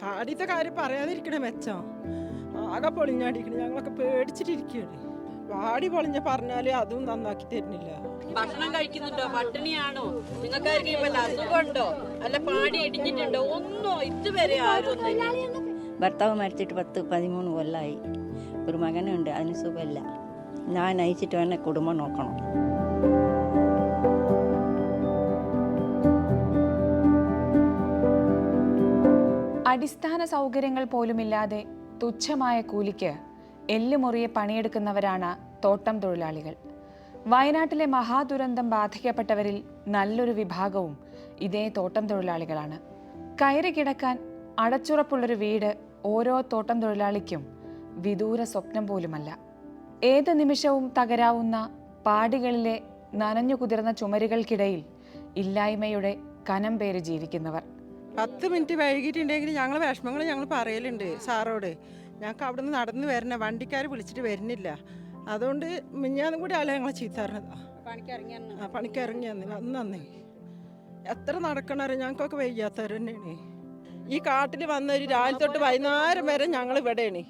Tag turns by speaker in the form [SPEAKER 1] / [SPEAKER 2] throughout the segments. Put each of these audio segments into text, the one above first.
[SPEAKER 1] പാടിയത്തെ കാര്യം പറയാതിരിക്കണേ മെച്ചോ. ആകെ പൊളിഞ്ഞാടിക്കണേ ഞങ്ങളൊക്കെ പേടിച്ചിട്ടിരിക്കുകയാണ് പാടി പൊളിഞ്ഞ പറഞ്ഞാൽ അതും നന്നാക്കി തരുന്നില്ല.
[SPEAKER 2] ഭക്ഷണം കഴിക്കുന്നുണ്ടോ? പട്ടിണിയാണോ? നിങ്ങൾക്കായിരിക്കും വല്ല അസുഖമുണ്ടോ? അല്ല പാടി ഇടിഞ്ഞിട്ടുണ്ടോ? ഒന്നോ ഇതുവരെ ആരും
[SPEAKER 3] ഭർത്താവ് മരിച്ചിട്ട് പത്ത് പതിമൂന്ന് കൊല്ലമായി ഒരു മകനുണ്ട് അതിന് സുഖമല്ല ഞാൻ അയച്ചിട്ട് വേണേ കുടുംബം നോക്കണം.
[SPEAKER 4] അടിസ്ഥാന സൗകര്യങ്ങൾ പോലുമില്ലാതെ തുച്ഛമായ കൂലിക്ക് എല്ലുമുറിയെ പണിയെടുക്കുന്നവരാണ് തോട്ടം തൊഴിലാളികൾ. വയനാട്ടിലെ മഹാദുരന്തം ബാധിക്കപ്പെട്ടവരിൽ നല്ലൊരു വിഭാഗവും ഇതേ തോട്ടം തൊഴിലാളികളാണ്. കയറി കിടക്കാൻ അടച്ചുറപ്പുള്ളൊരു വീട് ഓരോ തോട്ടം തൊഴിലാളിക്കും വിദൂര സ്വപ്നം പോലുമല്ല. ഏത് നിമിഷവും തകരാവുന്ന പാടികളിലെ നനഞ്ഞു കുതിർന്ന ചുമരുകൾക്കിടയിൽ ഇല്ലായ്മയുടെ കനം പേര് ജീവിക്കുന്നവർ.
[SPEAKER 1] പത്ത് മിനിറ്റ് വൈകിട്ടുണ്ടെങ്കിൽ ഞങ്ങൾ വിഷമങ്ങൾ ഞങ്ങൾ പറയലുണ്ട് സാറോട്. ഞങ്ങൾക്ക് അവിടെ നിന്ന് നടന്ന് വരണ വണ്ടിക്കാർ വിളിച്ചിട്ട് വരുന്നില്ല. അതുകൊണ്ട് മിഞ്ഞാന്നും കൂടി അല്ല ഞങ്ങളെ ചീത്താറുണ്ട് ആ പണിക്ക് ഇറങ്ങി അന്ന് വന്ന് അന്നേ എത്ര നടക്കണവരെ ഞങ്ങൾക്കൊക്കെ വയ്യാത്തവർ ഈ കാട്ടിൽ വന്നൊരു രാവിലെ തൊട്ട് വൈകുന്നേരം വരെ ഞങ്ങൾ ഇവിടെയാണ്.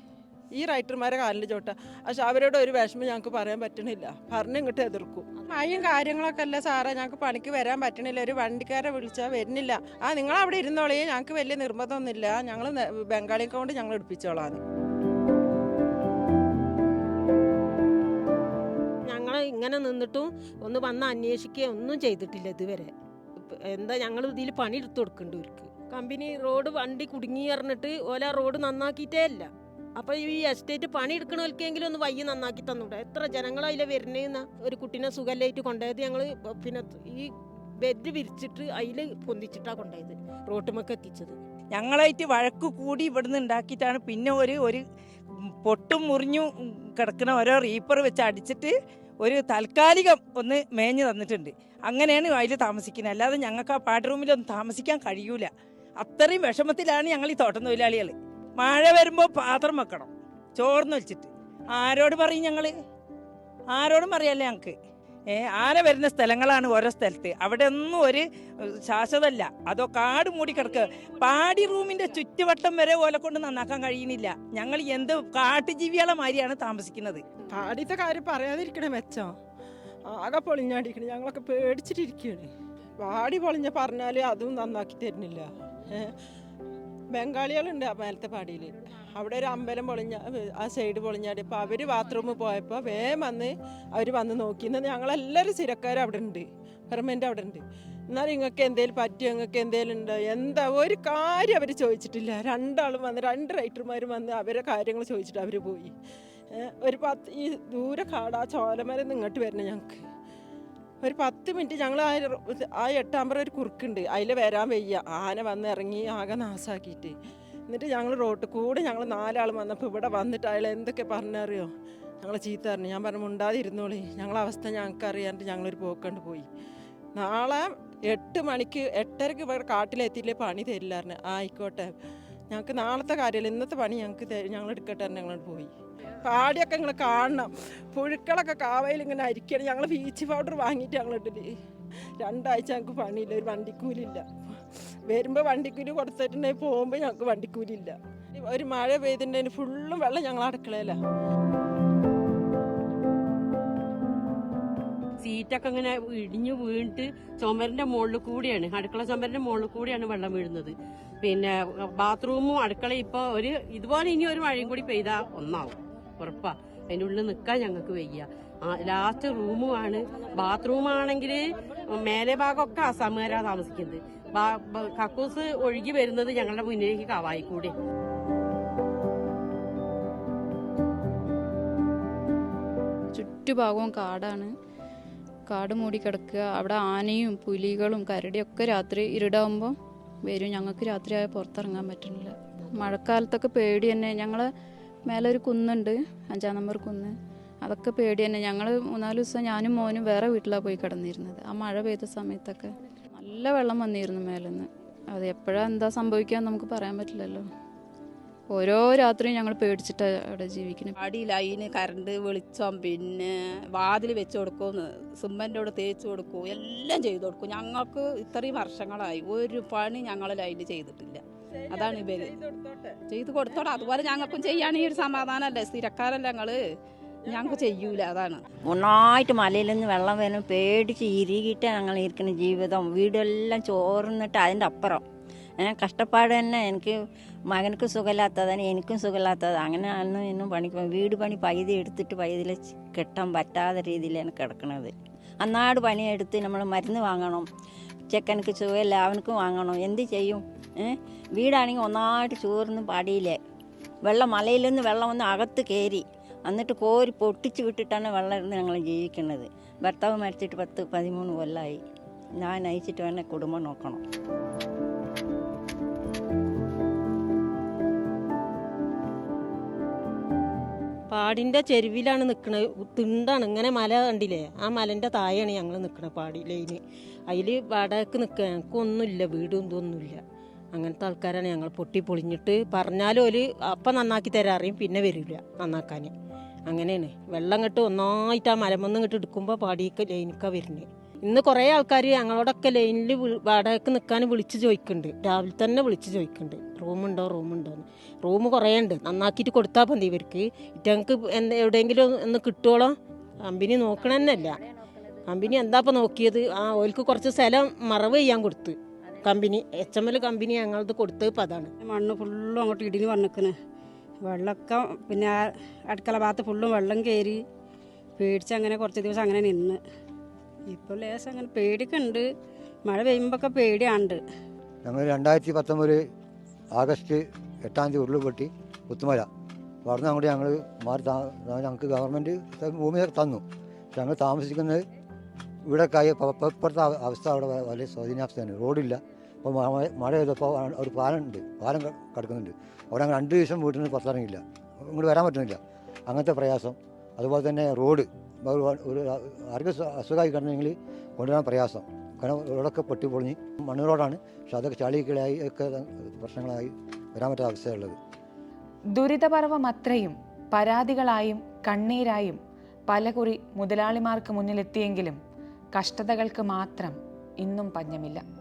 [SPEAKER 1] ഈ റൈറ്റർമാരെ കാലിൽ ചോട്ട. പക്ഷെ അവരോട് ഒരു വിഷമം ഞങ്ങൾക്ക് പറയാൻ പറ്റണില്ല. പറഞ്ഞ് ഇങ്ങോട്ട് എതിർക്കും. മഴയും കാര്യങ്ങളൊക്കെ അല്ല സാറേ? ഞങ്ങൾക്ക് പണിക്ക് വരാൻ പറ്റണില്ല. ഒരു വണ്ടിക്കാരെ വിളിച്ചാൽ വരുന്നില്ല. ആ നിങ്ങൾ അവിടെ ഇരുന്നോളേ. ഞങ്ങൾക്ക് വലിയ നിർബന്ധമൊന്നുമില്ല. ഞങ്ങൾ ബംഗാളി കൊണ്ട് ഞങ്ങൾ എടുപ്പിച്ചോളാം.
[SPEAKER 2] ഞങ്ങൾ ഇങ്ങനെ നിന്നിട്ടും ഒന്ന് വന്ന് അന്വേഷിക്കുക ഒന്നും ചെയ്തിട്ടില്ല ഇതുവരെ. എന്താ ഞങ്ങൾ ഇതിൽ പണി എടുത്തു കൊടുക്കേണ്ടി കമ്പനി റോഡ് വണ്ടി കുടുങ്ങി പറഞ്ഞിട്ട് ഓല റോഡ് നന്നാക്കിയിട്ടേ ഇല്ല അപ്പൊ ഈ എസ്റ്റേറ്റ് പണി എടുക്കണവർക്കെങ്കിലും ഒന്ന് വയ്യ നന്നാക്കി തന്നൂടെ? എത്ര ജനങ്ങൾ അതിലെ വരുന്നേന്ന? ഒരു കുട്ടീനെ സുഖമില്ലായിട്ട് കൊണ്ടുപോയത് ഞങ്ങൾ പിന്നെ ഈ ബെഡ് വിരിച്ചിട്ട് അതിൽ പൊന്തിച്ചിട്ടാ കൊണ്ടുപോയത് റോട്ടുമൊക്കെ എത്തിച്ചത്.
[SPEAKER 5] ഞങ്ങളായിട്ട് വഴക്ക് കൂടി ഇവിടുന്ന് ഉണ്ടാക്കിയിട്ടാണ് പിന്നെ ഒരു ഒരു പൊട്ടും മുറിഞ്ഞു കിടക്കുന്ന ഓരോ റീപ്പർ വെച്ച് അടിച്ചിട്ട് ഒരു താൽക്കാലികം ഒന്ന് മേഞ്ഞു തന്നിട്ടുണ്ട്. അങ്ങനെയാണ് അതിൽ താമസിക്കുന്നത്. അല്ലാതെ ഞങ്ങൾക്ക് ആ പാട്ട് റൂമിലൊന്നും താമസിക്കാൻ കഴിയൂല. അത്രയും വിഷമത്തിലാണ് ഞങ്ങൾ ഈ തോട്ടം തൊഴിലാളികൾ മഴ വരുമ്പോൾ പാത്രം വെക്കണം. ചോർന്ന് വെച്ചിട്ട്. ആരോട് പറയും ഞങ്ങൾ ആരോടും പറയല്ലേ ഞങ്ങൾക്ക് ഏ ആന വരുന്ന സ്ഥലങ്ങളാണ് ഓരോ സ്ഥലത്ത്. അവിടെ ഒന്നും ഒരു ശാശ്വതമല്ല അതോ കാട് മൂടി കിടക്കുക പാടി റൂമിന്റെ ചുറ്റുവട്ടം വരെ ഓല കൊണ്ട് നന്നാക്കാൻ കഴിയുന്നില്ല. ഞങ്ങൾ എന്ത് കാട്ടുജീവികളെ മാതിരിയാണ് താമസിക്കുന്നത്.
[SPEAKER 1] പാടിയത്തെ കാര്യം പറയാതിരിക്കണേ മെച്ചോ. ആകെ പൊളിഞ്ഞാടിക്കണേ ഞങ്ങളൊക്കെ പേടിച്ചിട്ടിരിക്കുകയാണ് പാടി പൊളിഞ്ഞ പറഞ്ഞാൽ അതും നന്നാക്കി തരുന്നില്ല? ബംഗാളികളുണ്ട് മേലത്തെ പാടിയിൽ അവിടെ ഒരു അമ്പലം പൊളിഞ്ഞ ആ സൈഡ് പൊളിഞ്ഞാടി അപ്പോൾ അവർ ബാത്റൂമിൽ പോയപ്പോൾ വേഗം വന്ന് അവർ വന്ന് നോക്കി. എന്നാൽ ഞങ്ങളെല്ലാവരും സ്ഥിരക്കാരും അവിടെ ഉണ്ട്. പെർമനന്റ് അവിടെ ഉണ്ട്. എന്നാൽ നിങ്ങൾക്ക് എന്തെങ്കിലും പറ്റിയോ? നിങ്ങൾക്ക് എന്തെങ്കിലും ഉണ്ടോ? എന്താ? ഒരു കാര്യം അവർ ചോദിച്ചിട്ടില്ല. രണ്ടാളും വന്ന് രണ്ട് റൈറ്റർമാരും വന്ന് അവരെ കാര്യങ്ങൾ ചോദിച്ചിട്ട് അവർ പോയി. ഒരു പത്ത് ഈ ദൂരെ കാടാ ചോലമരം ഇങ്ങോട്ട് വരണം ഞങ്ങൾക്ക് ഒരു പത്ത് മിനിറ്റ് ഞങ്ങൾ ആ ആ എട്ടാമ്പറ ഒരു കുറുക്കുണ്ട്. അതിൽ വരാൻ വയ്യ. ആന വന്ന് ഇറങ്ങി ആകെ നാസാക്കിയിട്ട്. എന്നിട്ട് ഞങ്ങൾ റോട്ട് കൂടെ ഞങ്ങൾ നാലാൾ വന്നപ്പോൾ ഇവിടെ വന്നിട്ട് അയാൾ എന്തൊക്കെ പറഞ്ഞറിയോ? ഞങ്ങൾ ചീത്ത പറഞ്ഞു. ഞാൻ പറഞ്ഞു മുണ്ടാതിരുന്നോളി ഞങ്ങളെ അവസ്ഥ ഞങ്ങൾക്ക് അറിയാണ്ട് ഞങ്ങളൊരു പോക്കണ്ട് പോയി. നാളെ എട്ട് മണിക്ക് എട്ടരക്ക് ഇവിടെ കാട്ടിലെത്തിയില്ലേ പണി തരില്ലായിരുന്നു ആയിക്കോട്ടെ. ഞങ്ങൾക്ക് നാളത്തെ കാര്യമില്ല ഇന്നത്തെ പണി ഞങ്ങൾക്ക് ഞങ്ങൾ എടുക്കട്ടെ ഞങ്ങളോട് പോയി. പാടിയൊക്കെ ഞങ്ങൾ കാണണം. പുഴുക്കളൊക്കെ കാവയിൽ ഇങ്ങനെ അരിക്കണം ഞങ്ങൾ ബീച്ച് പൗഡർ വാങ്ങിയിട്ട് ഞങ്ങൾ ഇട്ടിട്ട് രണ്ടാഴ്ച ഞങ്ങൾക്ക് പണിയില്ല ഒരു വണ്ടിക്കൂലില്ല വരുമ്പോൾ വണ്ടിക്കൂലി കൊടുത്തിട്ടുണ്ടെങ്കിൽ പോകുമ്പോൾ ഞങ്ങൾക്ക് വണ്ടിക്കൂലില്ല ഒരു മഴ പെയ്തിട്ടുണ്ടെങ്കിൽ ഫുള്ളും വെള്ളം ഞങ്ങൾ അടുക്കളയിലാണ്
[SPEAKER 2] സീറ്റൊക്കെ ഇങ്ങനെ ഇടിഞ്ഞു വീണിട്ട് ചുമരിന്റെ മുകളിൽ കൂടിയാണ് അടുക്കള ചുമരിന്റെ മുകളിൽ കൂടിയാണ് വെള്ളം വീഴുന്നത്. പിന്നെ ബാത്റൂമും അടുക്കള ഇപ്പൊ ഒരു ഇതുപോലെ ഇനി ഒരു മഴയും കൂടി പെയ്താ ഒന്നാവും ഉറപ്പാ. അതിന്റെ ഉള്ളിൽ നിൽക്കാൻ ഞങ്ങൾക്ക് വയ്യ. ലാസ്റ്റ് റൂമുമാണ് ബാത്റൂം ആണെങ്കിൽ മേലെ ഭാഗമൊക്കെ അസാമുകാരാ താമസിക്കുന്നത്. കക്കൂസ് ഒഴുകി വരുന്നത് ഞങ്ങളുടെ മുന്നിലേക്ക് കവായി കൂടി.
[SPEAKER 6] ചുറ്റുഭാഗവും കാടാണ്. കാട് മൂടി കിടക്കുക. അവിടെ ആനയും പുലികളും കരടിയൊക്കെ രാത്രി ഇരുടാവുമ്പോൾ വരും. ഞങ്ങൾക്ക് രാത്രിയായ പുറത്തിറങ്ങാൻ പറ്റുന്നില്ല. മഴക്കാലത്തൊക്കെ പേടി തന്നെ. ഞങ്ങൾ മേലെ ഒരു കുന്നുണ്ട്. അഞ്ചാം നമ്പർ കുന്ന്. അതൊക്കെ പേടി തന്നെ. ഞങ്ങൾ മൂന്നാൽ ദിവസം ഞാനും മോനും വേറെ വീട്ടിലാണ് പോയി കിടന്നിരുന്നത്. ആ മഴ പെയ്ത സമയത്തൊക്കെ നല്ല വെള്ളം വന്നിരുന്നു മേലെന്ന്. അത് എപ്പോഴാണ് എന്താ സംഭവിക്കുക നമുക്ക് പറയാൻ പറ്റില്ലല്ലോ. ഓരോ രാത്രിയും ഞങ്ങൾ പേടിച്ചിട്ട് അവിടെ ജീവിക്കണം
[SPEAKER 7] അടി ലൈന് കറണ്ട് വെളിച്ചം പിന്നെ വാതിൽ വെച്ച് കൊടുക്കും സിമ്മന്റോട് തേച്ച് കൊടുക്കും എല്ലാം ചെയ്തു കൊടുക്കും. ഞങ്ങൾക്ക് ഇത്രയും വർഷങ്ങളായി. ഒരു പണി ഞങ്ങൾ ലൈന് ചെയ്തിട്ടില്ല. അതാണ് ഇവർ. ചെയ്ത് കൊടുത്തോട്ടെ അതുപോലെ ഞങ്ങൾക്കും ചെയ്യാണെങ്കിൽ ഒരു സമാധാനമല്ലേ സ്ഥിരക്കാരല്ല ഞങ്ങൾ? ഞങ്ങൾക്ക് ചെയ്യൂല അതാണ്.
[SPEAKER 3] ഒന്നായിട്ട് മലയിൽ നിന്ന് വെള്ളം വരും പേടിച്ച് ഇരികിട്ട് ഞങ്ങൾ ഇരിക്കുന്ന ജീവിതം. വീടെല്ലാം ചോർന്നിട്ട് അതിന്റെ അപ്പുറം. ഏഹ് കഷ്ടപ്പാട് തന്നെ എനിക്ക് മകനക്ക് സുഖമില്ലാത്തതാണ് എനിക്കും സുഖമില്ലാത്തത് അങ്ങനെ അന്നും ഇന്നും പണിക്ക് വീട് പണി പൈതി എടുത്തിട്ട് പൈതിൽ കെട്ടാൻ പറ്റാത്ത രീതിയിലാണ് കിടക്കുന്നത് അന്നാട് പണിയെടുത്ത് നമ്മൾ മരുന്ന് വാങ്ങണം ചെക്കനക്ക് സുഖമില്ല അവനക്ക് വാങ്ങണം. എന്ത് ചെയ്യും? വീടാണെങ്കിൽ ഒന്നായിട്ട് ചോർന്ന് പാടിയില്ലേ വെള്ളം മലയിൽ നിന്ന് വെള്ളം ഒന്ന് അകത്ത് കയറി. എന്നിട്ട് കോരി പൊട്ടിച്ച് വിട്ടിട്ടാണ് വെള്ളം ഇരുന്ന് ഞങ്ങൾ ജീവിക്കുന്നത് ഭർത്താവ് മരിച്ചിട്ട് പത്ത് പതിമൂന്ന് കൊല്ലമായി ഞാൻ അയച്ചിട്ട് വേണേൽ കുടുംബം നോക്കണം.
[SPEAKER 2] പാടിന്റെ ചെരുവിലാണ് നിൽക്കുന്നത് തിണ്ടാണ്. ഇങ്ങനെ മല കണ്ടില്ലേ? ആ മലന്റെ താഴെയാണ് ഞങ്ങൾ നിൽക്കുന്നത് പാടി അതിൽ വടക്ക് നിൽക്കുക ഞങ്ങൾക്കൊന്നുമില്ല. വീടും ഇതൊന്നുമില്ല. അങ്ങനത്തെ ആൾക്കാരാണ് ഞങ്ങൾ. പൊട്ടി പൊളിഞ്ഞിട്ട് പറഞ്ഞാലും ഒരു അപ്പം നന്നാക്കി തരാൻ അറിയും പിന്നെ വരില്ല നന്നാക്കാൻ അങ്ങനെയാണ്. വെള്ളം കെട്ട് ഒന്നായിട്ട് ആ മലമൊന്നും ഇങ്ങോട്ട് എടുക്കുമ്പോൾ പാടിയൊക്കെ ലൈനിക്കാണ് വരുന്നത് ഇന്ന് കുറേ ആൾക്കാർ ഞങ്ങളോടൊക്കെ ലൈനിൽ വാടകയ്ക്ക് നിൽക്കാൻ വിളിച്ച് ചോദിക്കുന്നുണ്ട് രാവിലെ തന്നെ വിളിച്ച് ചോദിക്കുന്നുണ്ട് റൂമുണ്ടോ? റൂമുണ്ടോ എന്ന്. റൂം കുറേ ഉണ്ട് നന്നാക്കിയിട്ട് കൊടുത്താൽ മതി ഇവർക്ക്. ഇറ്റങ്ങൾക്ക് എവിടെയെങ്കിലും ഒന്ന് കിട്ടുവോളോ കമ്പനി നോക്കണെന്നല്ല. കമ്പനി എന്താ ഇപ്പം നോക്കിയത്? ആ ഓൽക്ക് കുറച്ച് സ്ഥലം മറവ് ചെയ്യാൻ കൊടുത്ത്. Company H M L company ഞങ്ങളത് കൊടുത്തത് ഇപ്പം അതാണ്.
[SPEAKER 8] മണ്ണ് ഫുള്ളും അങ്ങോട്ട് ഇടിഞ്ഞ് വന്നിക്കണ്. വെള്ളമൊക്കെ പിന്നെ അടുക്കള ഭാഗത്ത് ഫുള്ളും വെള്ളം കയറി പേടിച്ച് അങ്ങനെ കുറച്ച് ദിവസം അങ്ങനെ നിന്ന്. ഇപ്പോൾ ലേശം അങ്ങനെ പേടിക്കുന്നുണ്ട് മഴ പെയ്യുമ്പോഴൊക്കെ പേടിയാണ്ട്.
[SPEAKER 9] ഞങ്ങൾ രണ്ടായിരത്തി പത്തൊമ്പത് ആഗസ്റ്റ് എട്ടാം തീയതി ഉരുൾപൊട്ടി പുത്തുമല. അവിടെ അങ്ങോട്ട് ഞങ്ങൾ മാറി ഞങ്ങൾക്ക് ഗവൺമെന്റ് ഭൂമി തന്നു. ഞങ്ങൾ താമസിക്കുന്നത് ഇവിടെ കായ ഇപ്പോഴത്തെ അവസ്ഥ അവിടെ വലിയ സ്വാധീനാവസ്ഥയാണ് റോഡില്ല. അപ്പോൾ മഴ ചെയ്തപ്പോൾ ഒരു ഉണ്ട് പാലം കിടക്കുന്നുണ്ട്. അവിടെ ഞങ്ങൾ രണ്ട് ദിവസം വീട്ടിൽ നിന്ന് പുറത്തിറങ്ങിയില്ല. ഇങ്ങോട്ട് വരാൻ പറ്റുന്നില്ല. അങ്ങനത്തെ പ്രയാസം. അതുപോലെ തന്നെ റോഡ്. ഒരു ആർക്കും അസു- അസുഖമായി കിടന്നെങ്കിൽ കൊണ്ടുവരാൻ പ്രയാസം. കാരണം റോഡൊക്കെ പൊട്ടി പൊളിഞ്ഞ് മണ്ണ് റോഡാണ് പക്ഷെ അതൊക്കെ ചളിക്കിളായി ഒക്കെ പ്രശ്നങ്ങളായി വരാൻ പറ്റാത്ത അവസ്ഥയുള്ളത്
[SPEAKER 4] ദുരിതപർവം അത്രയും പരാതികളായും കണ്ണീരായും പലകുറി മുതലാളിമാർക്ക് മുന്നിലെത്തിയെങ്കിലും കഷ്ടതകൾക്ക് മാത്രം ഇന്നും പഞ്ഞമില്ല.